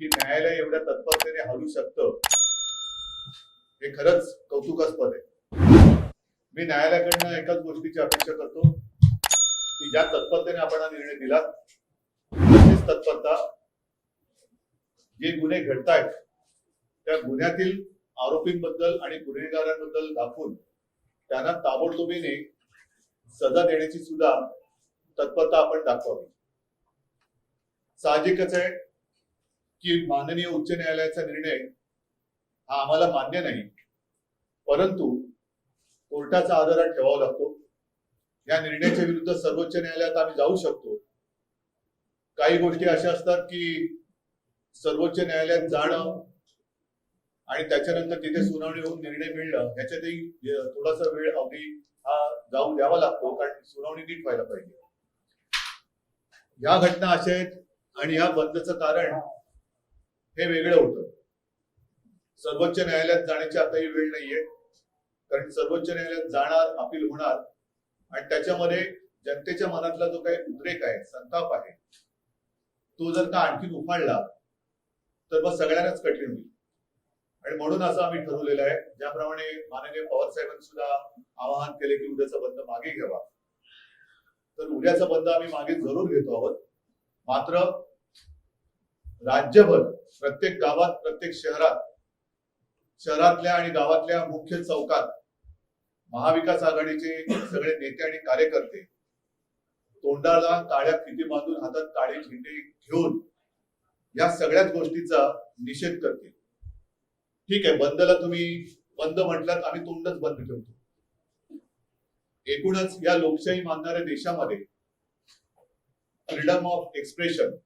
की न्यायालय एवढ्या तत्परतेने हलू शकतं हे खरंच कौतुकास्पद आहे. मी न्यायालयाकडनं एकाच गोष्टीची अपेक्षा करतो की ज्या तत्परतेने आपण हा निर्णय दिला तशीच तत्परता जे गुन्हे घडतायत त्या गुन्ह्यातील आरोपींबद्दल आणि गुन्हेगारांबद्दल दाखवून त्यांना ताबडतोबीने सजा देण्याची सुद्धा तत्परता आपण दाखवावी. साहजिकच आहे की माननीय उच्च न्यायालयाचा निर्णय हा आम्हाला मान्य नाही. परंतु कोर्टाचा आदरात ठेवावा लागतो. या निर्णयाच्या विरुद्ध सर्वोच्च न्यायालयात आम्ही जाऊ शकतो. काही गोष्टी अशा असतात की सर्वोच्च न्यायालयात जाणं आणि त्याच्यानंतर तिथे सुनावणी होऊन निर्णय मिळणं ह्याच्यातही थोडासा वेळ अवधी हा जाऊ द्यावा लागतो कारण सुनावणी नीट व्हायला पाहिजे. ह्या घटना अशा आहेत आणि ह्या बंदचं कारण हे वेगळं होतं. सर्वोच्च न्यायालयात जाण्याची आताही वेळ नाहीये. कारण सर्वोच्च न्यायालयात जाणार अपील होणार. आणि त्याच्यामध्ये जनतेच्या मनातला जो काही उद्रेक आहे संताप आहे तो जर का आणखी उफाळला तर मग सगळ्यांनाच कठीण होईल. आणि म्हणून असं आम्ही ठरवलेलं आहे. ज्याप्रमाणे माननीय पवार साहेबांनी सुद्धा आवाहन केले की उद्याचा बंद मागे घ्यावा. तर उद्याचा बंद आम्ही मागे जरूर घेतो आहोत. मात्र राज्यभर प्रत्येक गावात प्रत्येक शहरात शहरातल्या आणि गावातल्या मुख्य चौकात महाविकास आघाडीचे सगळे नेते आणि कार्यकर्ते तोंडाला काळ्या फिती बांधून हातात काळे झेंडे घेऊन या सगळ्याच गोष्टीचा निषेध करतील. ठीक आहे बंदला तुम्ही बंद म्हटलात आम्ही तोंडच बंद ठेवतो. एकूणच या लोकशाही मानणाऱ्या देशामध्ये फ्रीडम ऑफ एक्सप्रेशन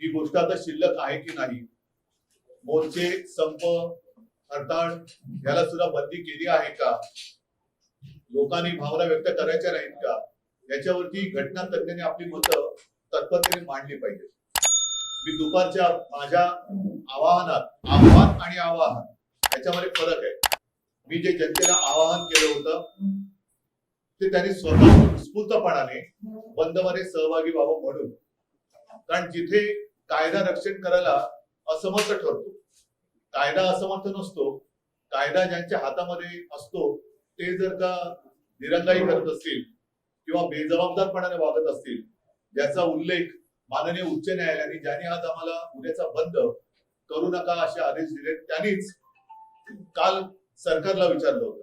ही गोष्ट आता शिल्लक आहे की नाही? मोर्चे संप हरताळ याला सुद्धा बंदी केली आहे का? लोकांनी भावना व्यक्त करायच्या नाहीत का? याच्यावरती घटना तज्ञांनी आपली मतं तत्परतेने मांडली पाहिजे मी दुपारच्या माझ्या आवाहनात आव्हान आणि आवाहन याच्यामध्ये फरक आहे. मी जे जनतेला आवाहन केलं होतं ते त्यांनी स्वतः उत्स्फूर्तपणाने बंदमध्ये सहभागी व्हावं म्हणून कारण जिथे कायदा रक्षण करायला असमर्थ ठरतो कायदा असमर्थ नसतो कायदा ज्यांच्या हातामध्ये असतो ते जर का दिरंगाई करत असतील किंवा बेजबाबदारपणाने वागत असतील ज्याचा उल्लेख माननीय उच्च न्यायालयाने ज्याने आज आम्हाला उद्याचा बंद करू नका असे आदेश दिले त्यांनीच काल सरकारला विचारलं होतं.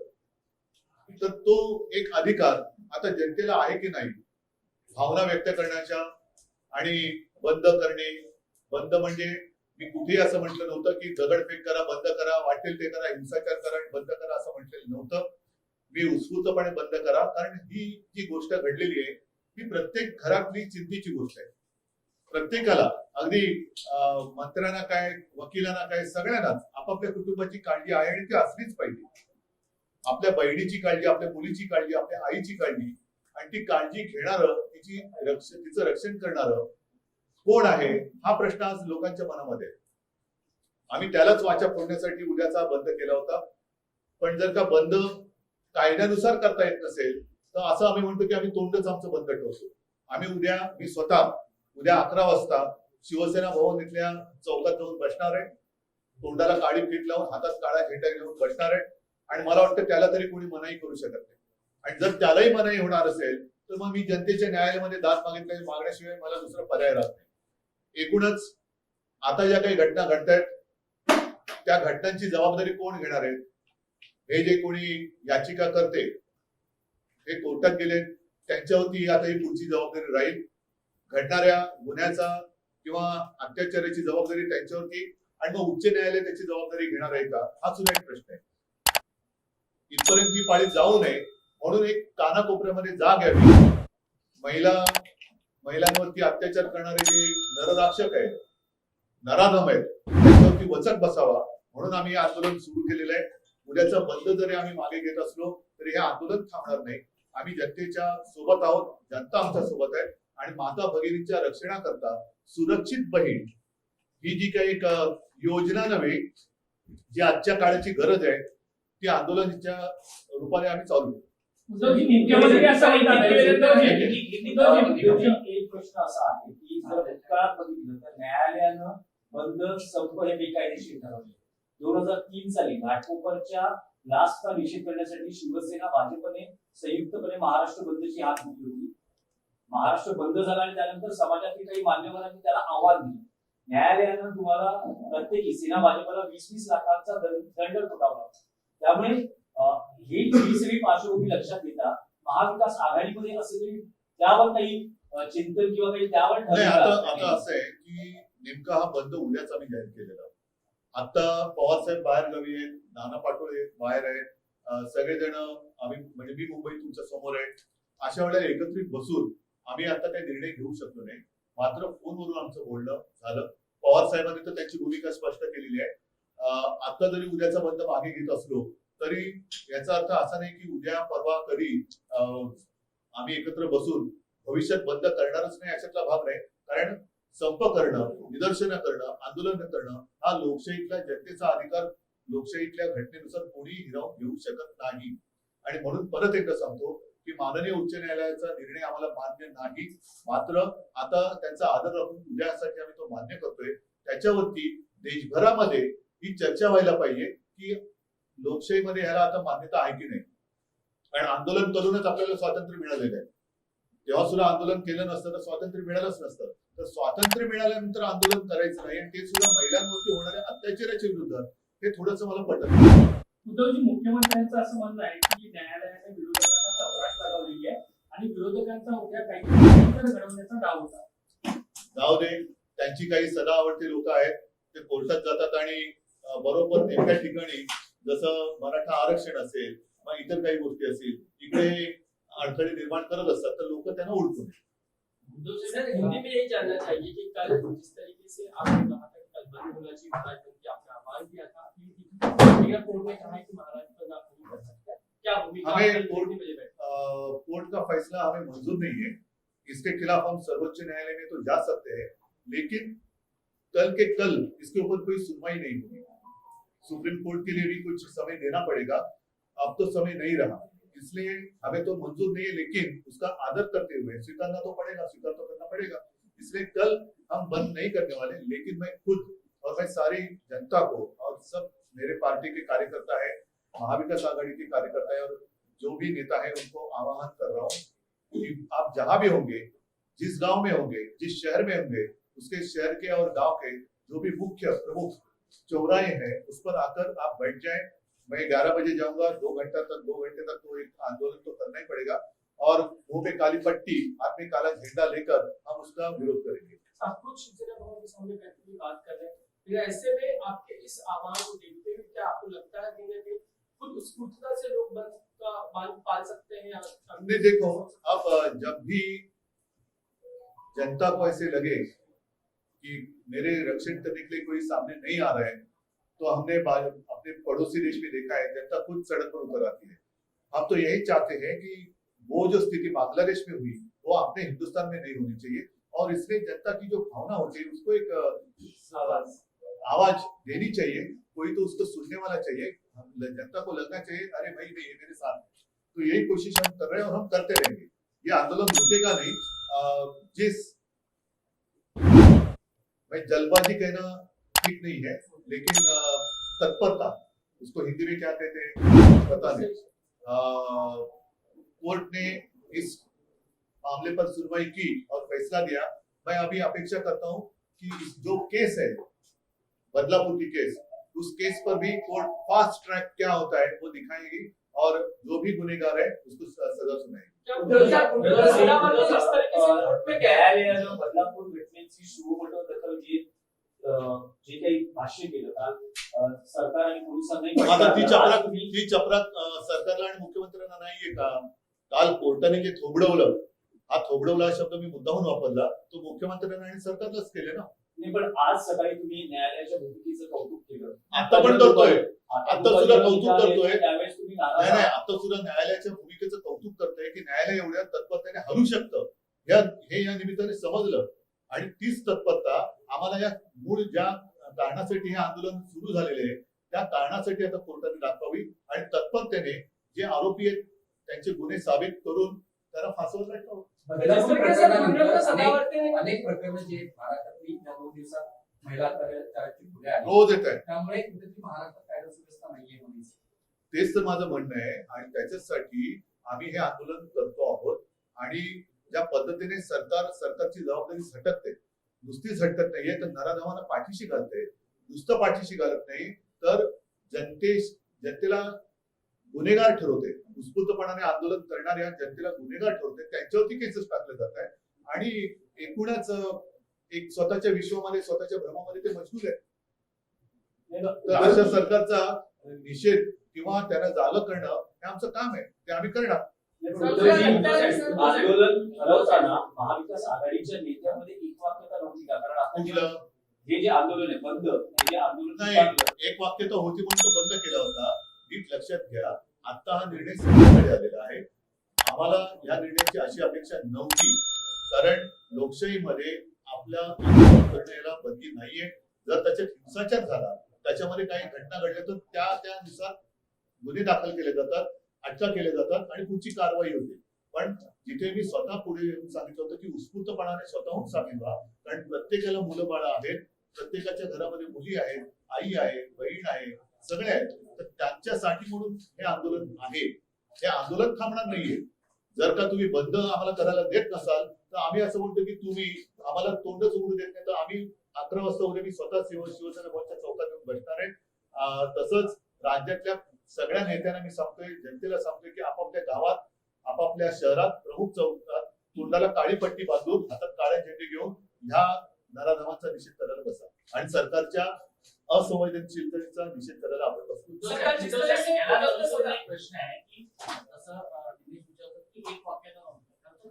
तर तो एक अधिकार आता जनतेला आहे की नाही भावना व्यक्त करण्याच्या आणि बंद करणे. बंद म्हणजे मी कुठेही असं म्हटलं नव्हतं की दगडफेक करा बंद करा वाटेल ते करा हिंसाचार करा आणि बंद करा असं म्हटलेलं नव्हतं. मी उत्स्फूर्तपणे बंद करा. कारण ही जी गोष्ट घडलेली आहे ही प्रत्येक घरातली चिंतेची गोष्ट आहे. प्रत्येकाला अगदी अं, मंत्र्यांना काय वकिलांना काय सगळ्यांनाच आपापल्या कुटुंबाची काळजी आहे आणि ती असलीच पाहिजे. आपल्या बहिणीची काळजी आपल्या मुलीची काळजी आपल्या आईची काळजी आणि ती काळजी घेणार तिची रक्षण तिचं रक्षण करणार कोण आहे हा प्रश्न आज लोकांच्या मनामध्ये आहे. आम्ही त्यालाच वाचा फोडण्यासाठी उद्याचा बंद केला होता. पण जर का बंद कायद्यानुसार करता येत नसेल तर असं आम्ही म्हणतो की आम्ही तोंडच आमचं बंद ठेवतो. आम्ही उद्या मी स्वतः उद्या अकरा वाजता शिवसेना भवन इथल्या चौकात जाऊन बसणार आहे. तोंडाला काळी पीठ लावून हातात काळा झेंडा घेऊन बसणार आहे. आणि मला वाटतं त्याला तरी कोणी मनाई करू शकत नाही. आणि जर त्यालाही मनाई होणार असेल तर मग मी जनतेच्या न्यायालयामध्ये दाद मागितल्या मागण्याशिवाय मला दुसरा पर्याय राहत नाही. एकूणच आता ज्या काही घटना घडत आहेत त्या घटनांची जबाबदारी कोण घेणार आहे? हे जे कोणी याचिका करते हे कोर्टात गेले त्यांच्यावरती आता ही पुढची जबाबदारी राहील. घडणाऱ्या गुन्ह्याचा किंवा अत्याचाराची जबाबदारी त्यांच्यावरती आणि मग उच्च न्यायालय त्याची जबाबदारी घेणार आहे का? हा सुद्धा एक प्रश्न आहे. इथपर्यंत ही पाळी जाऊ नये म्हणून एक कानाकोपऱ्यामध्ये जाग यावी. महिला महिलांवरती अत्याचार करणारे जे नरराक्षक आहेत नराधम आहेत त्यांच्यावरती वचक बसावा. म्हणून आम्ही हे आंदोलन सुरू केलेलं आहे. उद्याचा बंद जरी आम्ही मागे घेत असलो तरी हे आंदोलन थांबणार नाही. आम्ही जनतेच्या सोबत आहोत जनता आमच्यासोबत आहे. आणि माता भगिनीच्या रक्षणाकरता सुरक्षित बहीण ही जी काही एक योजना नव्हे जी आजच्या काळाची गरज आहे ती आंदोलनाच्या रूपाने आम्ही चालू उद्धवजी, एक प्रश्न असा आहे की जर भूतकाळात बघितलं तर न्यायालयानं बंद संप हे बेकायदेशीर ठरवले. दोन हजार तीन साली घाटकोपरच्या लाचचा निषेध करण्यासाठी शिवसेना भाजपने संयुक्तपणे महाराष्ट्र बंदची हात घेतली होती. महाराष्ट्र बंद झाला आणि त्यानंतर समाजातील काही मान्यवरांनी त्याला आव्हान दिले. न्यायालयानं तुम्हाला प्रत्येकी सेना भाजपला वीस वीस लाखांचा दंड दंड ठोठावला. त्यामुळे ही ही सगळी पार्श्वभूमी लक्षात घेता महाविकास आघाडीमध्ये असलेली त्यावर काही चिंतन किंवा काही त्यावर आता? असं आहे की नेमका हा बंद उद्याच आम्ही जाहीर केलेला. आता पवार साहेब बाहेर गावी आहेत नाना पाटोळे बाहेर आहेत. सगळेजण आम्ही म्हणजे मी मुंबई तुमच्यासमोर आहे. अशा वेळेला एकत्रित बसून आम्ही आता काही निर्णय घेऊ शकलो नाही. मात्र फोनवरून आमचं बोलणं झालं. पवार साहेबांनी तर त्यांची भूमिका स्पष्ट केलेली आहे. आता जरी उद्याचा बंद मागे घेत असलो तरी याचा अर्थ असा नाही की उद्या परवा कधी आम्ही एकत्र बसून भविष्यात बंद करणारच नाही अशातला भाग नाही. कारण संप करणं निदर्शनं करणं आंदोलन करणं हा लोकशाहीतल्या जनतेचा अधिकार लोकशाहीतल्या घटनेनुसार कोणी हिरावून घेऊ शकत नाही. आणि म्हणून परत एकदा सांगतो की माननीय उच्च न्यायालयाचा निर्णय आम्हाला मान्य नाही. मात्र आता त्यांचा आदर राखून उद्यासाठी आम्ही तो मान्य करतोय. त्याच्यावरती देशभरामध्ये ही चर्चा व्हायला पाहिजे की लोकशाहीमध्ये ह्याला आता मान्यता आहे की नाही? कारण आंदोलन करूनच आपल्याला स्वातंत्र्य मिळालेलं आहे. तेव्हा सुद्धा आंदोलन केलं नसतं तर स्वातंत्र्य मिळालंच नसतं. तर स्वातंत्र्य मिळाल्यानंतर आंदोलन करायचं नाही आणि ते सुद्धा महिलांवरती होणाऱ्या अत्याचाराच्या विरुद्ध. हे थोडंसं मला पटत. उद्धवजी मुख्यमंत्र्यांचं असं म्हणणं आहे की न्यायालयाने विरोधकांना लगावलेली आहे आणि विरोधकांचा उद्या काही घडवण्याचा डाव होता. जाऊ दे. त्यांची काही सदा आवडती लोक आहेत. ते कोर्टात जातात आणि बरोबर नेमक्या ठिकाणी जसं मराठा आरक्षण असेल मग इतर काही गोष्टी असतील इकडे अडथळे निर्माण करत असतात तर लोक त्यांना ओळखून सर हिंदी में यही जानना चाहिए कि कल जिस तरीके से आपने कहा था कल बंद होना चाहिए महाराज बंद की आपने आह्वान किया था लेकिन कोर्ट ने कहा कि महाराज बंद आप नहीं कर सकते क्या भूमिका हमें कोर्ट- कितने बजे बैठे कोर्ट का फैसला हमें मंजूर नहीं है। इसके खिलाफ हम सर्वोच्च न्यायालय में तो जा सकते हैं लेकिन कल के कल इसके ऊपर कोई सुनवाई नहीं होगी। सुप्रीम कोर्ट के लिए भी कुछ समय देना पड़ेगा। अब तो समय नहीं रहा। इसलिए हमें तो मंजूर नहीं है, लेकिन उसका आदर करते हुए स्वीकारना तो पड़ेगा, स्वीकार तो करना पड़ेगा। इसलिए कल हम बंद नहीं करने वाले, लेकिन मैं खुद और मैं सारी जनता को और सब मेरे पार्टी के कार्यकर्ता है, महाविकास आघाड़ी के कार्यकर्ता है और जो भी नेता है, उनको आह्वान कर रहा हूँ कि आप जहाँ भी होंगे, जिस गाँव में होंगे, जिस शहर में होंगे, उसके शहर के और गाँव के जो भी मुख्य प्रमुख चौराहे हैं उस पर आकर आप बैठ जाएँ। मैं ग्यारह बजे जाऊँगा दो घंटा तक दो घंटे तक तो एक आंदोलन तो करना ही पड़ेगा। और मुँह पे काली पट्टी हाथ में काला झंडा लेकर हम उसका विरोध करेंगे। आप कुछ शिवसेना भवन के सामने बैठने की बात कर रहे हैं। ऐसे में आपके इस आह्वान को देखते हुए क्या आपको लगता है कहीं ना कहीं खुद स्फूर्तता से लोग बंद का बाँध पाल सकते हैं या हमने देखो अब जब भी जनता को ऐसे लगे कि मेरे रक्षण करने के लिए कोई सामने नहीं आ रहा है तो हमने अपने पड़ोसी देश में देखा है जनता खुद सड़क पर उतर आती है। हम तो यही चाहते हैं कि वो जो स्थिति बांग्लादेश में हुई वो अपने हिंदुस्तान में नहीं होनी चाहिए और इसलिए जनता की जो भावना होती है उसको एक आवाज़। देनी चाहिए कोई तो उसको सुनने वाला चाहिए जनता को लगना चाहिए अरे भाई नहीं ये मेरे साथ है। तो यही कोशिश हम कर रहे हैं और हम करते रहेंगे। ये आंदोलन रुकेगा नहीं। जिस मैं जल्दबाजी कहना ठीक नहीं है लेकिन तत्परता उसको हिंदी में क्या कहते हैं पता नहीं कोर्ट ने इस मामले पर सुनवाई की और फैसला दिया मैं अभी अपेक्षा करता हूँ कि जो केस है बदलापुर की केस उस केस पर भी कोर्ट फास्ट ट्रैक क्या होता है वो दिखाएगी और जो भी गुनेगार है उसको सजा सुनाएगी जे काही भाष्य केलं काल सरकार आणि पोलिसांनाही आता ती आज चपराक तुम्ही- ती चपराक अं, सरकारला आणि मुख्यमंत्र्यांना नाहीये का? काल कोर्टाने जे थोबडवलं हा थोबडवला हा शब्द मी मुद्दाहून वापरला तो मुख्यमंत्र्यांना आणि सरकारलाच केले ना. नाही पण आज सकाळी तुम्ही न्यायालयाच्या भूमिकेचं कौतुक केलं. आता पण करतोय. आता सुद्धा कौतुक करतोय. नाही नाही. आता सुद्धा न्यायालयाच्या भूमिकेचं कौतुक करतंय की न्यायालय एवढ्या तत्परतेने हलू शकतं. या हे या निमित्ताने समजलं. आणि तीच तत्परता आम्हाला या मूळ ज्या कारणासाठी हे आंदोलन सुरू झालेले आहे त्या कारणासाठी आता कोर्टाने दाखवावी आणि तत्परतेने जे आरोपी आहेत त्यांचे गुन्हे साबित करून त्यांना फासवत अनेक प्रकरणं जे महाराष्ट्रातली या दोन दिवसात महिला रोज येत आहे. त्यामुळे महाराष्ट्रात कायदा सुव्यवस्था नाहीये म्हणायचं. तेच तर माझं म्हणणं आहे आणि त्याच्यासाठी आम्ही हे आंदोलन करतो आहोत आणि ज्या पद्धतीने सरकार सरकारची जबाबदारी झटकते नुसती झटकत नाहीये तर नराधमांना पाठीशी घालते. नुसतं पाठीशी घालत नाही तर जनते जनतेला गुन्हेगार ठरवते. उत्स्फूर्तपणाने आंदोलन करणाऱ्या जनतेला गुन्हेगार ठरवते त्यांच्यावरती केसेस टाकले जात आहे आणि एकूणच एक स्वतःच्या विश्वामध्ये स्वतःच्या भ्रमामध्ये ते मजबूर आहे तर अशा सरकारचा निषेध किंवा त्यांना जालं करणं हे आमचं काम आहे. ते आम्ही करणार. आंदोलन ठरवताना महाविकास आघाडीच्या नेत्यामध्ये एकवाक्यता नव्हती का कारण आता जे- हे जे आंदोलन आहे बंद हे जे आंदोलन एक वाक्य तर होती म्हणून तो बंद केला होता. नीट लक्षात घ्या. आता हा निर्णय सरकारकडे आलेला आहे. आम्हाला या निर्णयाची अशी अपेक्षा नव्हती. कारण लोकशाहीमध्ये आपल्या घटनेला करण्याला बंदी नाहीये. जर त्याच्यात हिंसाचार झाला त्याच्यामध्ये काही घटना घडल्या तर त्या त्यानुसार गुन्हे दाखल केले जातात. अटका केल्या जातात आणि पुढची कारवाई होते. पण जिथे मी स्वतः पुढे येऊन सांगितलं होतं की उत्स्फूर्तपणाने स्वतःहून सामील व्हा कारण प्रत्येकाला मुलं बाळं आहेत प्रत्येकाच्या घरामध्ये मुली आहेत आई आहे बहीण आहे सगळे आहेत तर त्यांच्यासाठी म्हणून हे आंदोलन आहे. हे आंदोलन थांबणार नाहीये. जर का तुम्ही बंद आम्हाला करायला देत नसाल तर आम्ही असं म्हणतो की तुम्ही आम्हाला तोंडच उघडू देत नाही. तर आम्ही अकरा वाजता उद्या मी स्वतः शिव शिवसेना भवनच्या चौकात येऊन बसणार आहे. तसंच राज्यातल्या सगळ्या नेत्यांना मी सांगतोय जनतेला सांगतोय की आपापल्या गावात आपापल्या शहरात प्रमुख चौकात तोंडाला काळी पट्टी बांधून हातात काळ्या झेंडे घेऊन ह्या नराधमांचा निषेध करायला बसा. आणि सरकारच्या असंवेदनशीलतेचा निषेध करायला आपण बसतो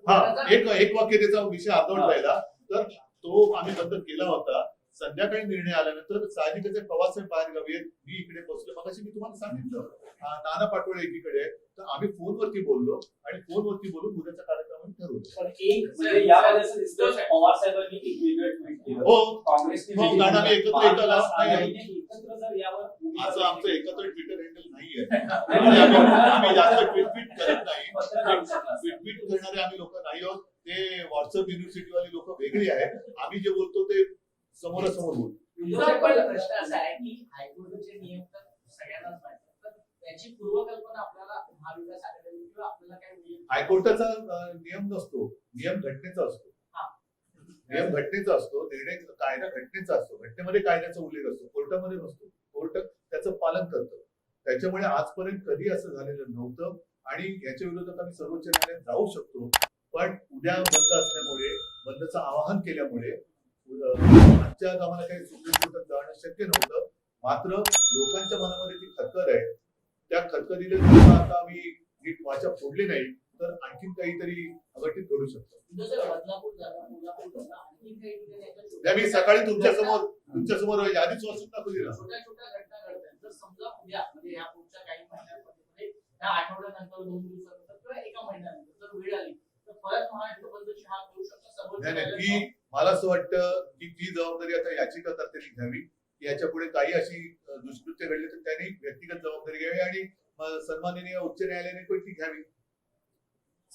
हा एक एक वाक्य त्याचा विषय अर्धवट राहिला तर तो आम्ही बंद केला होता. संध्याकाळी निर्णय आल्यानंतर साहजिकच आहे, पवारसाहेब बाहेर गावी मी इकडे पोहोचलो मगाशी मी तुम्हाला सांगितलं नाना पाटोळे एकीकडे आहेत. तर आम्ही फोनवरती बोललो आणि फोनवरती बोलून उद्याचा कार्यक्रम आम्ही ठरवलं म्हणजे पवार हो. हो, कारण आम्ही एकत्र एकाला- असं आमचं एकत्र ट्विटर हँडल नाहीये. आम्ही जास्त करत नाही. करणारे आम्ही लोक नाही आहोत. ते व्हॉट्सअप युनिव्हर्सिटी वाले लोक वेगळी आहेत. आम्ही जे बोलतो ते समोरासमोर तुमचा पहिला प्रश्न असा आहे की हायकोर्टाचे नियम तर सगळ्यांनाच माहिती आहेत. तर त्याची पूर्वकल्पना आपल्याला महाविकास आघाडीने किंवा आपल्याला काय नियम हायकोर्टाचा नियम नसतो. नियम घटनेचा असतो. हा. नियम घटनेचा असतो निर्णय कायदा घटनेचा असतो. घटनेमध्ये कायद्याचा उल्लेख असतो कोर्टामध्ये नसतो. कोर्ट त्याचं पालन करतं. त्याच्यामुळे आजपर्यंत कधी असं झालेलं नव्हतं आणि याच्या विरोधात आम्ही सर्वोच्च न्यायालयात जाऊ शकतो. पण उद्या बंद असल्यामुळे बंदचं आवाहन केल्यामुळे आजच्या आम्हाला काही सुप्रीम कोर्टात जाणं शक्य नव्हतं. मात्र लोकांच्या मनामध्ये जी खतकर आहे. त्या खतखतीला आता आम्ही नीट वाचा फोडली नाही तर आणखीन काहीतरी अघटित घडू शकतो. त्या मी सकाळी तुमच्यासमोर तुमच्यासमोर यादीच वाचून दाखवली ना छोट्या घटना जर समजा म्हणजे या पुढच्या काही या आठवड्यानंतर दोन दिवसानंतर किंवा एका महिन्यानंतर जर वेळ आली तर परत महाराष्ट्र बंदची हात घेऊ शकतो नाही नाही ती मला असं वाटतं की ती जबाबदारी आता याचिकाकर्त्यांनी घ्यावी की याच्यापुढे काही अशी दुष्कृत्य घडली तर त्यांनी व्यक्तिगत जबाबदारी घ्यावी आणि सन्माननीय उच्च न्यायालयाने पण ती घ्यावी.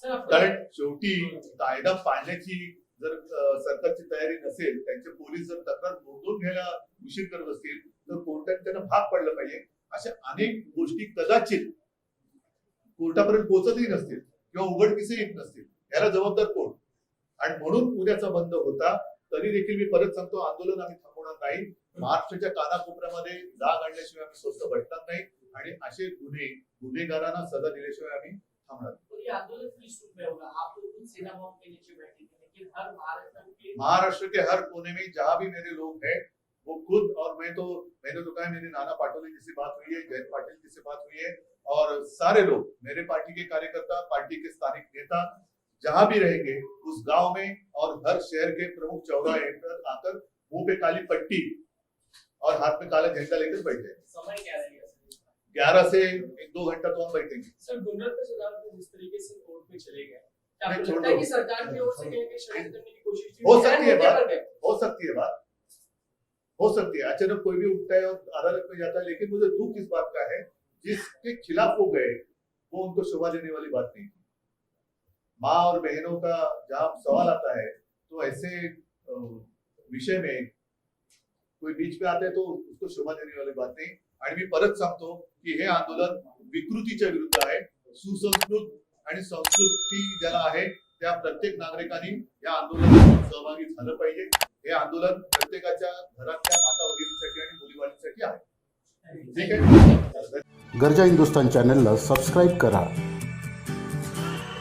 कारण शेवटी कायदा पाळण्याची जर सरकारची तयारी नसेल त्यांचे पोलीस जर तक्रार नोंदवून घ्यायला उशीर करत असतील तर कोर्टाने त्यांना भाग पडलं पाहिजे. अशा अनेक गोष्टी कदाचित कोर्टापर्यंत पोहोचतही नसतील किंवा उघडकीसही येत नसतील. याला जबाबदार आणि म्हणून उद्याचा बंद होता. तरी देखील मी परत सांगतो आंदोलन आम्ही थांबवणार नाही. महाराष्ट्राच्या कानाकोपऱ्यामध्ये जाग आणल्याशिवाय आम्ही स्वस्त भटणार नाही. आणि असे गुन्हे गुन्हेगारांना सजा दिल्याशिवाय आम्ही थांबणार महाराष्ट्र के हर कोने में जहां भी मेरे लोग हैं वो खुद और मैं तो मैंने तो कहा मेरी नाना पाटोले जी से बात हुई है जयंत पाटिल जी से बात हुई है और सारे लोग मेरे पार्टी के कार्यकर्ता पार्टी के स्थानिक नेता जहाँ भी रहेंगे उस गाँव में और हर शहर के प्रमुख चौराहे पर आकर मुँह पे काली पट्टी और हाथ में काला झंडा लेकर बैठे समय क्या रहेगा ग्यारह से एक दो घंटा तो हम बैठेंगे। सर जिस तरीके से कोर्ट में चले गए है कि सरकार की ओर से कहीं कहीं षड्यंत्र करने की कोशिश हो सकती है बात। हो सकती है बात। हो सकती है। अचानक कोई भी उठता है और अदालत में जाता है लेकिन मुझे दुख इस बात का है जिसके खिलाफ वो गए वो उनको शोभा देने वाली बात नहीं माँ और बहनों का जहाँ सवाल आता है तो ऐसे विषय में कोई बीच पे आता है तो उसको शोभा देने वाली बात नहीं। आणि मी परत सांगतो की हे आंदोलन विकृतीच्या विरुद्ध आहे सुसंस्कृत आणि संस्कृती ज्याला आहे त्या प्रत्येक नागरिकांनी या आंदोलनात सहभागी झालं पाहिजे. हे आंदोलन प्रत्येकाच्या घरातल्या माता वगैरेसाठी आणि मुलीवाडीसाठी आहे. ठीक आहे? गरजा हिंदुस्तान चॅनलला सबस्क्राईब करा.